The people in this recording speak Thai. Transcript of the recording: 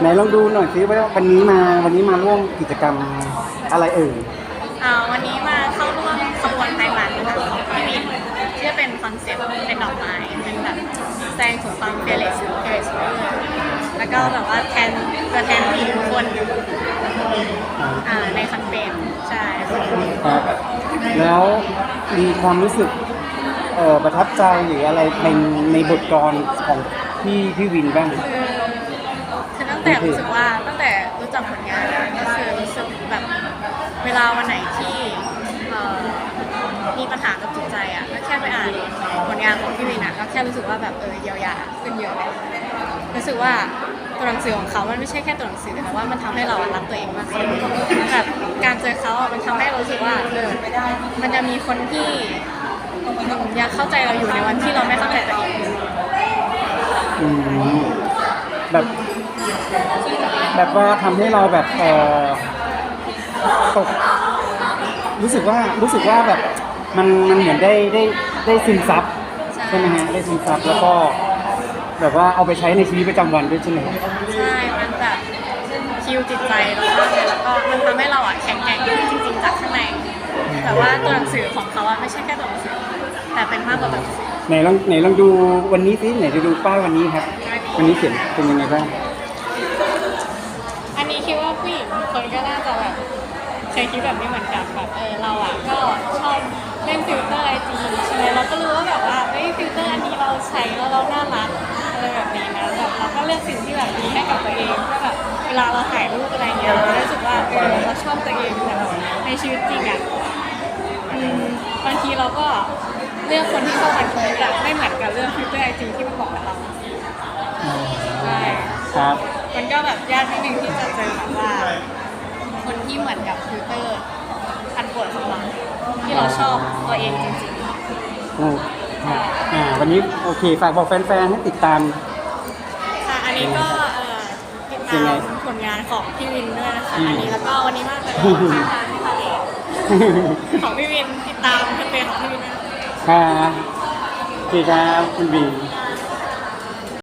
ไหนลองดูหน่อยสิว่าวันนี้มาวันนี้มาร่วมกิจกรรมอะไรเอ่ยอ่าวันนี้มาเข้าร่วมขบวนไทยมันนะคะของพี่วินที่จะเป็นคอนเซ็ปต์เป็นดอกไม้เป็นแบบแสดงถึงความเฟรเลสเฟรชแล้วก็แบบว่าแทนตัวแทนผู้หญิงทุกคนอ่าในคอนเฟนใช่ครับแล้วมีความรู้สึกเอ่อประทับใจหรืออะไรในในบทกลอนของพี่พี่วินบ้างคือคือตั้ งแต่รู้สึกว่าตั้งแต่รู้จักผลงานก็คือรู้สึกแบบเวลาวันไหนที่เอ่อมีปัญหากับจิตใจอะก็แค่ไปอ่านผลงานของพี่วินอะก็แค่รู้สึกว่าแบบเออเยียวยาขึ้นเยอะเลยรู้สึกว่าตัวหนังสือของเขามันไม่ใช่แค่ตัวหนังสือแต่ว่ามันทำให้เรารักตัวเองมากขึ้นแบบการเจอเขาอะมันทำให้เรารู้สึกว่าเออมันจะมีคนที่อยากเข้าใจเราอยู่ในวันที่เราไม่เข้าใจตัวเอง อืมแบบ แบบว่าทำให้เราแบบเออตกรู้สึกว่ารู้สึกว่าแบบมันมันเหมือนได้ได้ได้ซึมซับใช่ใช่ไหมฮะได้ซึมซับแล้วก็แบบว่าเอาไปใช้ในชีวิตประจำวันด้วยใช่ไหมครับใช่ มันแบบคิวจิตใจเรามากเลยแล้วก็มันทำให้เราอะแข็งแกร่งขึ้นจริงๆจากข้างในแต่ว่าตัวหนังสือของเขาอะไม่ใช่แค่ตัวหนังสือแต่เป็นมากกว่าตัวหนังสือไหนลองไหนลองดูวันนี้สิไหนจะดูป้ายวันนี้ครับ วันนี้เขียนเป็นยังไงบ้างอันนี้คิด ว่าผู้หญิงทุกคนก็น่าจะแบบเคยคิดแบบนี้เหมือนกันแบบเออเราอะก็ชอบเล่นฟิลเตอร์ไอจีใช่ไหมเราก็รู้ว่าแบบว่าเฮ้ยฟิลเตอร์อันนี้เราใช้แล้วเราน่ารักอะไรแบบนี้นะแบบเราก็เลือกสิ่งที่แบบดีให้กับตัวเองเพื่อแบบเวลาเราถ่ายรูปอะไรเงี้ยเรารู้สึกว่าเออเราชอบตัวเองแต่แบบในชีวิตจริงอะอืมบางทีเราก็เลือกคนที่เข้ากันคนแบบไม่เหมือนกับเรื่องฟิลเตอร์ไอจีที่มันบอกกับเราใช่ครับ มันก็แบบยากนิดนึงที่จะเจอแบบว่า คนที่เหมือนกับฟิลเตอร์อันโปรดของเราที่เราชอบตัวเองจริงโอ้ครับอ่าวันนี้โอเคฝากบอกแฟนๆให้ติดตาม ๆค่ะอันนี้ก็เอ่อติดยัตางไงมผลงานของพี่วินด้วยนะคะอืมอันนี้แล้วก็วันนี้มากเลยทางทะเลของพี่วินติดตามเพจของพี่วินด้วยนะคะครับโอเคครับคุณบีค่ะ